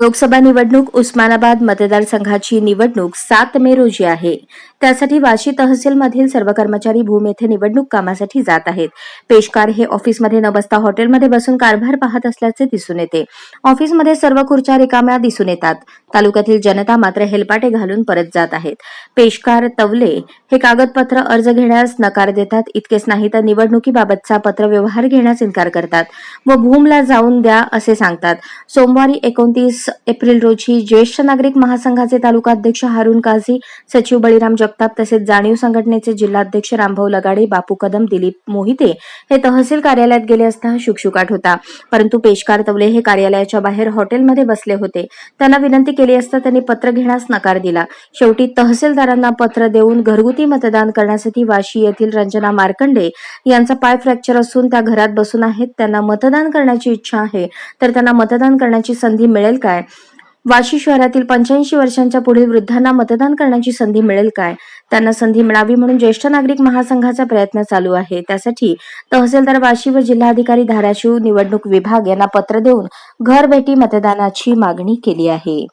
लोकसभा निवडणूक उस्मानाबाद मतदारसंघाची निवडणूक सात मे रोजी आहे. त्यासाठी वाशी तहसीलमधील सर्व कर्मचारी भूम येथे निवडणूक कामासाठी जात आहेत. पेशकार हे ऑफिसमध्ये न बसता हॉटेलमध्ये बसून कारभार पाहत असल्याचे दिसून येते. ऑफिसमध्ये सर्व खुर्च्या रिकाम्या दिसून येतात. तालुक्यातील जनता मात्र हेलपाटे घालून परत जात आहेत. पेशकार तवले हे कागदपत्र अर्ज घेण्यास नकार देतात. इतकेच नाही तर निवडणुकीबाबतचा पत्रव्यवहार घेण्यास इन्कार करतात. व भूमला जाऊन द्या असे सांगतात. सोमवारी एकोणतीस एप्रिल रोजी ज्येष्ठ नागरिक महासंघाचे तालुका अध्यक्ष हारून काझी सचिव बळीराम जगताप तसेच जाणीव संघटनेचे जिल्हाध्यक्ष रामभाऊ लगाडे बापू कदम दिलीप मोहिते हे तहसील कार्यालयात गेले असता शुकशुकाट होता. परंतु पेशकार तवले हे कार्यालयाच्या बाहेर हॉटेलमध्ये बसले होते. त्यांना विनंती केली असता त्यांनी पत्र घेण्यास नकार दिला. शेवटी तहसीलदारांना पत्र देऊन घरगुती मतदान करण्यासाठी वाशी येथील रंजना मार्कंडे यांचा पाय फ्रॅक्चर असून त्या घरात बसून आहेत. त्यांना मतदान करण्याची इच्छा आहे. तर त्यांना मतदान करण्याची संधी मिळेल काय? वाशी शहरातील पंच्याऐंशी वर्षांच्या पुढील वृद्धांना मतदान करण्याची संधी मिळेल काय? त्यांना संधी मिळावी म्हणून ज्येष्ठ नागरिक महासंघाचा प्रयत्न चालू आहे. त्यासाठी तहसीलदार वाशी व जिल्हाधिकारी धाराशिव निवडणूक विभाग यांना पत्र देऊन घरभेटी मतदानाची मागणी केली आहे.